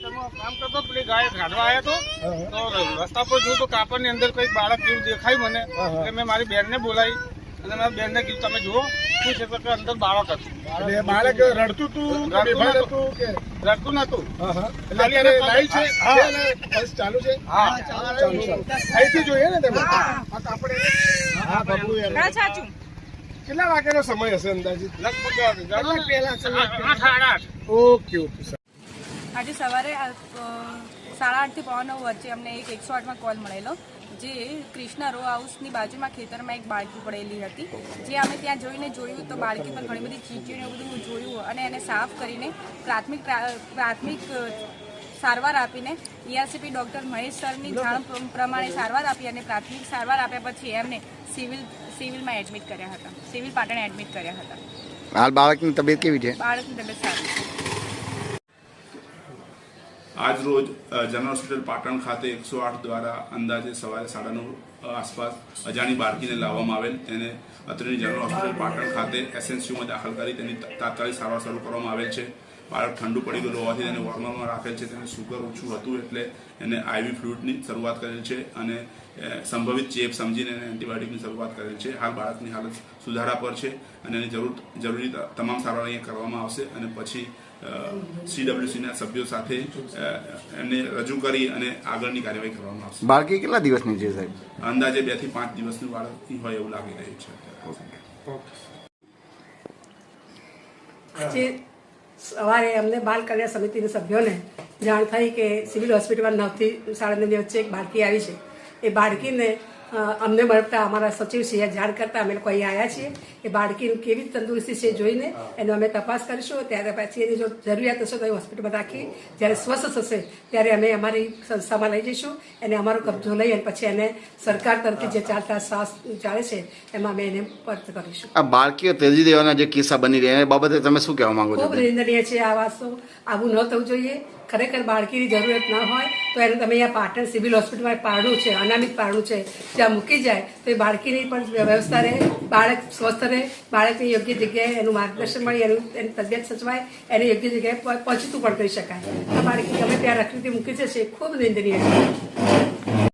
કામ કરતો પેલી ગાય ગાઢવા આવ્યો તો તો રસ્તા પર જોયું તો કાપડ અંદર કંઈક બાળક જેવું દેખાય મને. એટલે મેં મારી બેનને બોલાવી અને મારી બેનને કીધું તમે જુઓ શું છે? કે અંદર બાળક હતું. બાળક રડતું. હતું નતું. એટલે લાઈવ છે? હા. છે ને? પલ્સ ચાલુ છે? હા ચાલુ ચાલુ અહીંથી જોઈએ ને તમે? આ કાપડ હા બાબુ સાચું. કેટલા વાગ્યાનો સમય હશે અંદાજિત? લગભગ ઓકે ઓકે આજે સવારે સાડા આઠથી પોણા નવ વચ્ચે અમને એક એકસો આઠમાં કોલ મળેલો જે ક્રિષ્ના રો હાઉસની બાજુમાં ખેતરમાં એક બાળકી પડેલી હતી. જે અમે ત્યાં જોઈને જોયું તો બાળકી પર ઘણી બધી ચીટીઓ બધું જોયું અને એને સાફ કરીને પ્રાથમિક પ્રાથમિક સારવાર આપીને ઈઆરસીપી ડૉક્ટર મહેશ સરની જાણ પ્રમાણે સારવાર આપી અને પ્રાથમિક સારવાર આપ્યા પછી એમને સિવિલ સિવિલમાં એડમિટ કર્યા હતા. સિવિલ પાટણ એડમિટ કર્યા હતા. હાલ બાળકની તબિયત કેવી છે? બાળકની તબિયત સારી છે. આજ રોજ જનરલ હોસ્પિટલ પાટણ ખાતે એકસો આઠ દ્વારા અંદાજે સવારે સાડા નવ આસપાસ અજાણી બાળકીને લાવવામાં આવેલ. તેને અત્રેની જનરલ હોસ્પિટલ પાટણ ખાતે એસએનસીયુમાં દાખલ કરી તેની તાત્કાલિક સારવાર શરૂ કરવામાં આવેલ છે. બાળક ઠંડુ પડી ગયેલું હોવાથી તેને વોર્મરમાં રાખેલ છે. તેને સુગર ઓછું હતું એટલે એને આઈવી ફ્લુઇડની શરૂઆત કરેલ છે અને સંભવિત ચેપ સમજીને એને એન્ટીબાયોટિકની શરૂઆત કરેલ છે. હાલ બાળકની હાલત સુધારા પર છે અને એની જરૂર જરૂરી તમામ સારવાર અહીંયા કરવામાં આવશે અને પછી સીડબ્લ્યુસીના સભ્યો સાથે એમને રજૂ કરી અને આગળની કાર્યવાહી કરવામાં આવશે. બાળકી કેટલા દિવસની છે સાહેબ? અંદાજે બેથી પાંચ દિવસનું બાળક હોય એવું લાગી રહ્યું છે. અત્યારે. આજે સવારે અમને બાલ કલ્યાણ સમિતિના સભ્યોને જાણ થઈ કે સિવિલ હોસ્પિટલમાં નવથી સાડા નવની વચ્ચે એક બાળકી આવી છે. એ બાળકીને અમને મળતા અમારા સચિવ શ્રીએ જાણ કરતા અમે લોકો અહીં આવ્યા છીએ એ બાળકીનું કેવી તંદુરસ્તી છે જોઈને એનો અમે તપાસ કરીશું. ત્યારે પછી એની જો જરૂરિયાત હશે તો એ હોસ્પિટલમાં રાખી જ્યારે સ્વસ્થ થશે ત્યારે અમે અમારી સંસ્થામાં લઈ જઈશું. એને અમારો કબજો લઈ અને પછી એને સરકાર તરફથી જે ચાલતા શ્વાસ ચાલે છે એમાં અમે એને પરત કરીશું. આ બાળકીઓ તેજી દેવાના જે કિસ્સા બની રહ્યા એ બાબતે તમે શું કહેવા માંગો છો? ખૂબ નિંદનીય છે આ વાસો આવું ન થવું જોઈએ. ખરેખર બાળકીની જરૂરિયાત ન હોય, તો એને તમે અહીંયા પાટણ સિવિલ હોસ્પિટલમાં એક પારણું છે અનામિત પારણું છે, જ્યાં મૂકી જાય, તો એ બાળકીની પણ વ્યવસ્થા રહે, બાળક સ્વસ્થ રહે, બાળકને યોગ્ય જગ્યાએ એનું માર્ગદર્શન મળી, એનું, એની તબિયત સચવાય, એને યોગ્ય જગ્યાએ પહોંચતું પણ કરી શકાય. આ બાળકી ગમે ત્યાં રખડીથી મૂકી જશે ખૂબ નિંદનીય છે.